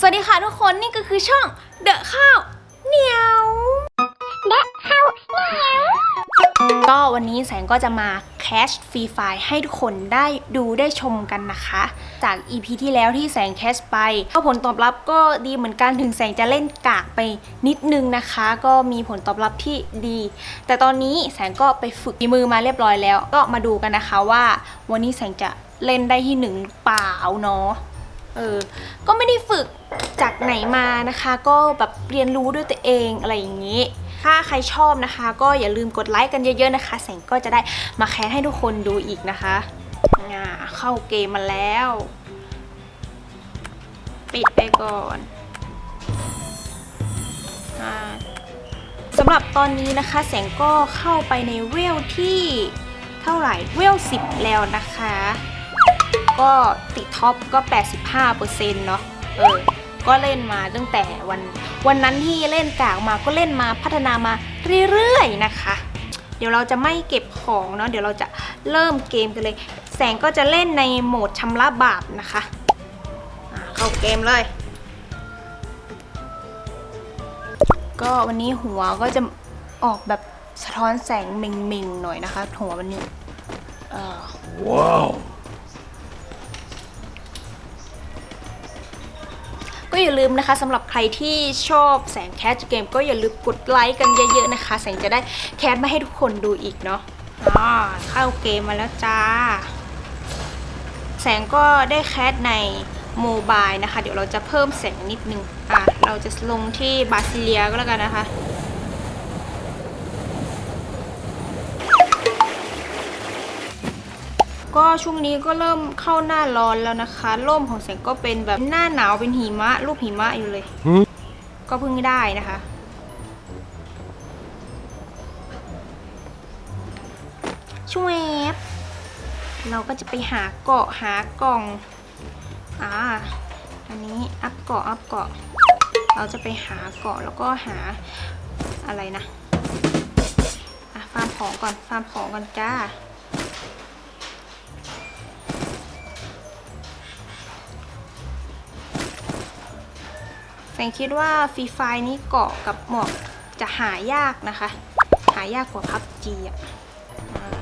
สวัสดีค่ะทุกคนนี่ก็คือช่องเดอะข้าวเหนียวเดอะข้าวเหนียวก็วันนี้แสงก็จะมาแคชฟรีไฟให้ทุกคนได้ดูได้ชมกันนะคะ จาก EP ที่แล้วที่แสงแคชไปก็ผลตอบรับก็ดีเหมือนกันถึงแสงจะเล่นกากไปนิดนึงนะคะ ก็มีผลตอบรับที่ดี แต่ตอนนี้แสงก็ไปฝึกฝีมือมาเรียบร้อยแล้ว ก็มาดูกันนะคะว่า วันนี้แสงจะเล่นได้ที่หนึ่งหรือเปล่าเนาะ เออ ก็ไม่ได้ฝึกจากไหนมานะคะ ก็แบบเรียนรู้ด้วยตัวเองอะไรอย่างนี้ ถ้าใครชอบนะคะ ก็อย่าลืมกดไลค์กันเยอะๆนะคะ แสงก็จะได้มาแคสให้ทุกคนดูอีกนะคะอ่าเข้าเกมมาแล้ว ปิดไปก่อนอาสำหรับตอนนี้นะคะ แสงก็เข้าไปในเวลที่เท่าไหร่เวล10 แล้วนะคะ ก็ติดท็อปก็ 85%เนาะเออก็เล่นมาตั้งแต่วันวันนั้นที่เล่นกากมาก็เล่นมาพัฒนามาเรื่อยๆนะคะ เดี๋ยวเราจะไม่เก็บของเนาะเดี๋ยวเราจะเริ่มเกมกันเลย แสงก็จะเล่นในโหมดชำระบาปนะคะเข้าเกมเลย ก็วันนี้หัวก็จะออกแบบสะท้อนแสงเมงๆหน่อยนะคะ หัววันนี้เออ อย่าลืมนะคะสำหรับใครที่ชอบแสงแคสเกม ก็อย่าลืมกดไลค์กันเยอะๆนะคะ แสงจะได้แคสมาให้ทุกคนดูอีกเนาะอ่าเข้าเกมมาแล้วจ้า แสงก็ได้แคสในโมบายนะคะ เดี๋ยวเราจะเพิ่มแสงนิดนึงอะเราจะลงที่บาซิเลียก็แล้วกันนะคะ ก็ช่วงนี้ก็เริ่มเข้าหน้าร้อนแล้วนะคะร่มของแสงก็เป็นแบบหน้าหนาวเป็นหิมะ รูปหิมะอยู่เลย Hmm? ก็เพิ่งได้นะคะ ช่วยบเราก็จะไปหาเกาะหากล่องอ่าอันนี้อัพเกาะอัพเกาะ เราจะไปหาเกาะแล้วก็หาอะไรนะอะฟาร์มของก่อนฟาร์มของก่อนจ้า แสงคิดว่าฟรีไฟนี้เกาะกับหมอกจะหายากนะคะ หายากกว่าพับจีอะอ่า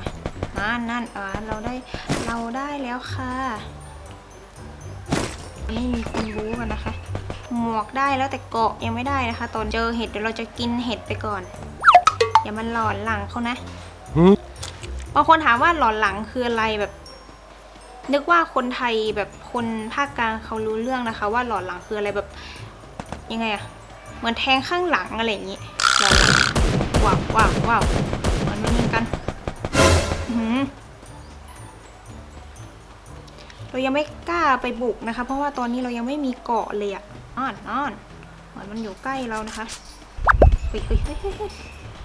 มานั่นอ่าเราได้เราได้แล้วค่ะนี่มีคนรู้กันนะคะ หมวกได้แล้วแต่เกาะยังไม่ได้นะคะ ตอนเจอเห็ดเดี๋ยวเราจะกินเห็ดไปก่อน อย่ามันหลอนหลังเขานะ Hmm? บางคนถามว่าหลอนหลังคืออะไรแบบ นึกว่าคนไทยแบบคนภาคกลางเขารู้เรื่องนะคะ ว่าหลอนหลังคืออะไรแบบ ยังไงอะเหมือนแทงข้างหลังอะไรอย่างงี้ลองว้าวว้าวว้าวมันมายิงกันหือเรายังไม่กล้าไปบุกนะคะ เพราะว่าตอนนี้เรายังไม่มีเกาะเลยอะอ่อนอ่อนเหมือนมันอยู่ใกล้เรานะคะเฮ้ยเฮ้ยเฮ้ยเฮ้ยเฮ้ย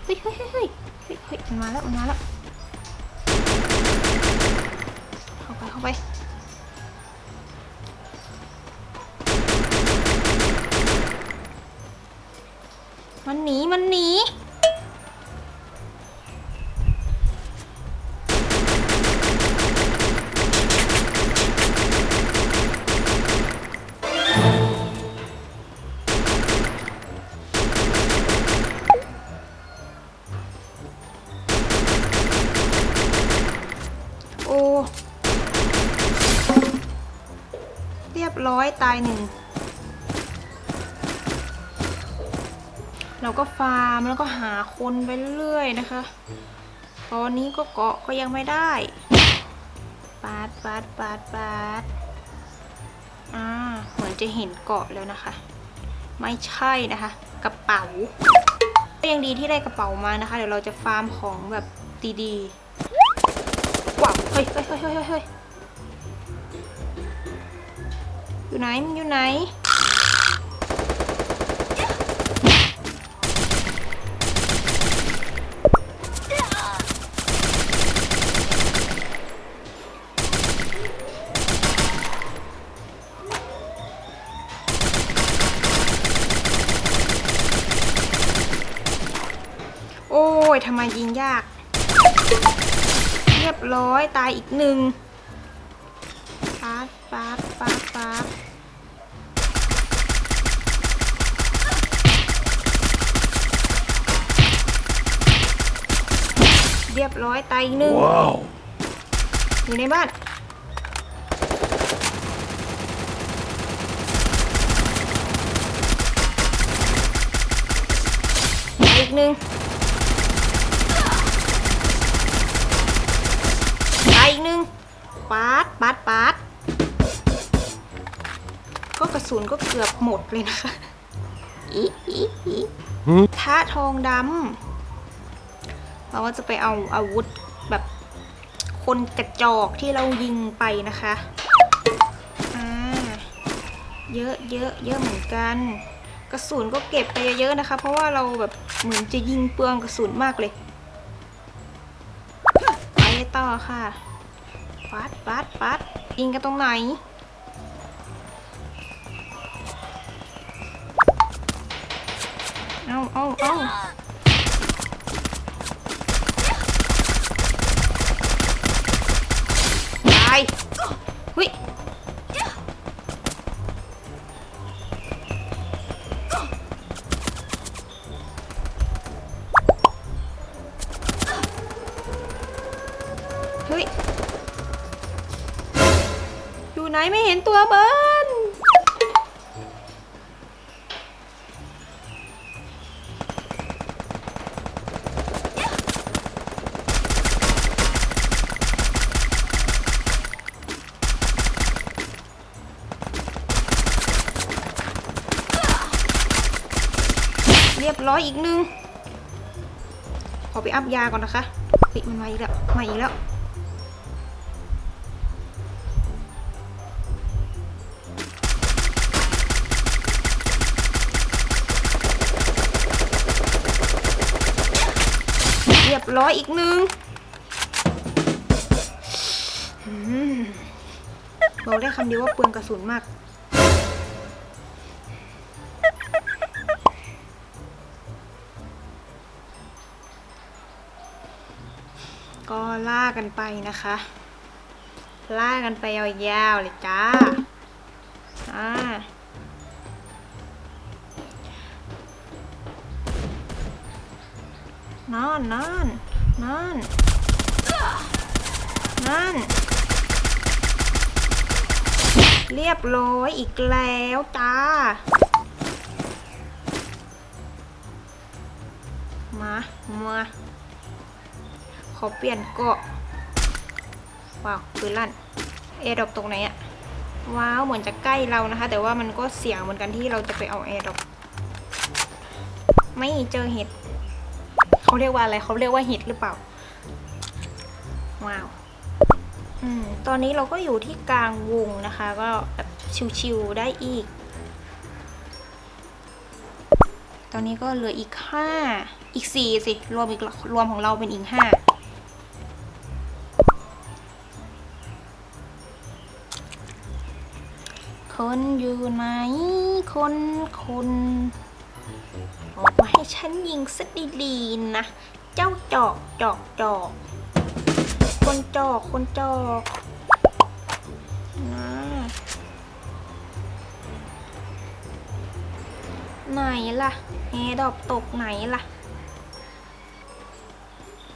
เฮ้ยเฮ้ยเฮ้ยเฮ้ยเฮ้ยเฮ้ยมันมาแล้วมันมาแล้วเข้าไปเข้าไป มันหนี มันหนี โอ้ เรียบร้อยตายหนึ่ง เราก็ฟาร์มแล้วก็หาคนไปเรื่อยๆนะคะ ตอนนี้ก็เกาะก็ยังไม่ได้ปาดปาดปาดปาดอ่าเหมือนจะเห็นเกาะแล้วนะคะ ไม่ใช่นะคะ กระเป๋าก็ยังดีที่ได้กระเป๋ามานะคะ เดี๋ยวเราจะฟาร์มของแบบดีๆว้าวเฮ้ยเฮ้ยเฮ้ยเฮ้ยเฮ้ยเฮ้ยอยู่ไหนมึงอยู่ไหน ยาก เรียบร้อยตายอีกหนึ่งฟาดฟาดฟาดฟาดเรียบร้อยตายอีกหนึ่งอยู่ในบ้านอีกหนึ่ง อีกหนึ่งปาดปาดปาดก็กระสุนก็เกือบหมดเลยนะคะอีอีอีท้าทองดำเราว่าจะไปเอาอาวุธแบบคนกระจอกที่เรายิงไปนะคะอ่าเยอะเยอะเยอะเหมือนกัน กระสุนก็เก็บไปเยอะๆนะคะ เพราะว่าเราแบบเหมือนจะยิงเปลืองกระสุนมากเลย ไปต่อค่ะ ปัดปัดปัดยิงกันตรงไหน เอาเอาเอาตายเฮ้ยเฮ้ย อยู่ไหนไม่เห็นตัวมันเรียบร้อยอีกหนึ่งขอไปอัพยาก่อนนะคะปิดมันมาอีกแล้ว มาอีกแล้ว เรียบร้อยอีกหนึ่งบอกได้คำเดียวว่าเปลืองกระสุนมาก ก็ล่ากันไปนะคะ ล่ากันไปยาวๆเลยจ้า อ่า นอนนอนนอนนั่น เรียบร้อยอีกแล้วจ้า มา มา ขอเปลี่ยนเกาะ ว้าวปืนลั่น เอดอกตรงไหนอะว้าว เหมือนจะใกล้เรานะคะ แต่ว่ามันก็เสี่ยงเหมือนกันที่เราจะไปเอาเอดอก ไม่เจอเห็ด เขาเรียกว่าอะไรเขาเรียกว่าเห็ดหรือเปล่า ว้าวอืมตอนนี้เราก็อยู่ที่กลางวงนะคะ ก็แบบชิวๆได้อีก ตอนนี้ก็เหลืออีกห้าอีกสี่สิรวมอีกรวมของเราเป็นอีกห้าคนอยู่ไหนคนคน ออกมาให้ฉันยิงสักดีๆนะ เจ้าจอกจอกจอก คนจอกคนจอกนะไหนล่ะแอดอปตกไหนล่ะ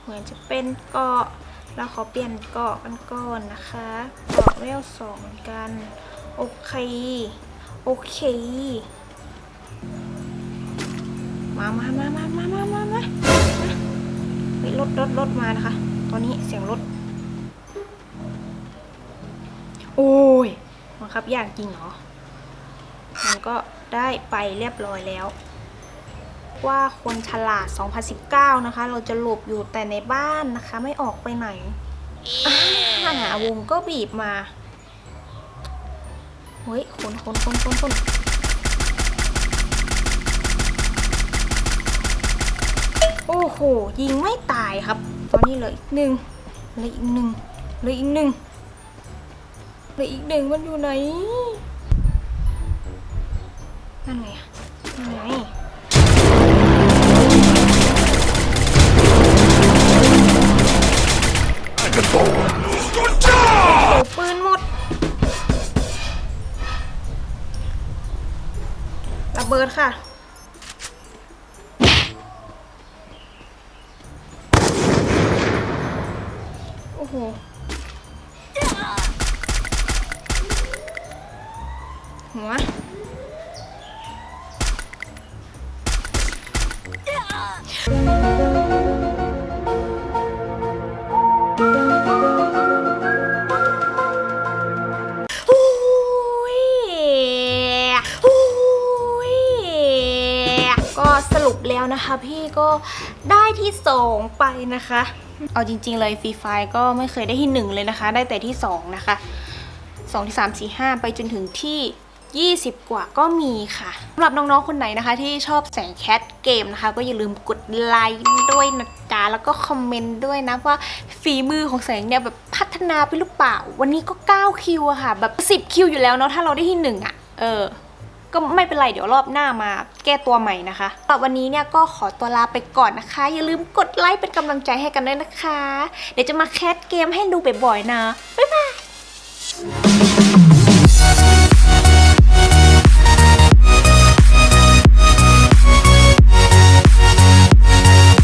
เหมือนจะเป็นเกาะ เราขอเปลี่ยนเกาะกันก่อนนะคะเกาะเวลสองเหมือนกัน โอเค โอเค มามามามามามามามาเฮ้ยรถรถรถมานะคะ ตอนนี้เสียงรถ โอ้ยบังคับยากจริงเหรอ มันก็ได้ไปเรียบร้อยแล้ว ว่าคนฉลาด 2019 นะคะ เราจะหลบอยู่แต่ในบ้านนะคะ ไม่ออกไปไหนอ่าวงก็บีบมา เฮ้ยคนคนคนคนคน โอ้โห ยิงไม่ตายครับ ตอนนี้เหลืออีกหนึ่งเหลืออีกหนึ่งเหลืออีกหนึ่งเหลืออีกหนึ่งมันอยู่ไหนนั่นไงนั่นไงโอ้ปืนหมด ระเบิดค่ะ หัวอุ้ยอุ้ยก็สรุปแล้วนะคะพี่ก็ได้ที่สองไปนะคะ เอาจริง ๆ เลยฟรีไฟก็ไม่เคยได้ที่หนึ่งเลยนะคะ ได้แต่ที่สองนะคะสองที่สามสี่ห้าไปจนถึงที่ 20 กว่าก็มีค่ะสำหรับน้องๆคนไหนนะคะ ที่ชอบแสงแคทเกมนะคะ ก็อย่าลืมกดไลค์ด้วยนะจ๊ะแล้วก็คอมเมนต์ด้วยนะว่าฝีมือของแสงเนี่ยแบบพัฒนาไปหรือเปล่า วันนี้ก็ 9 คิวอะค่ะ แบบ 10 คิวอยู่แล้วเนาะถ้าเราได้ที่หนึ่งอะเออ ก็ไม่เป็นไรเดี๋ยวรอบหน้ามาแก้ตัวใหม่นะคะสำหวันนี้เนี่ยก็ขอตัวลาไปก่อนนะคะ อย่าลืมกดไลค์เป็นกำลังใจให้กันด้วยนะคะ เดี๋ยวจะมาแคสเกมให้ดูบ่อยๆนะบ๊ายบาย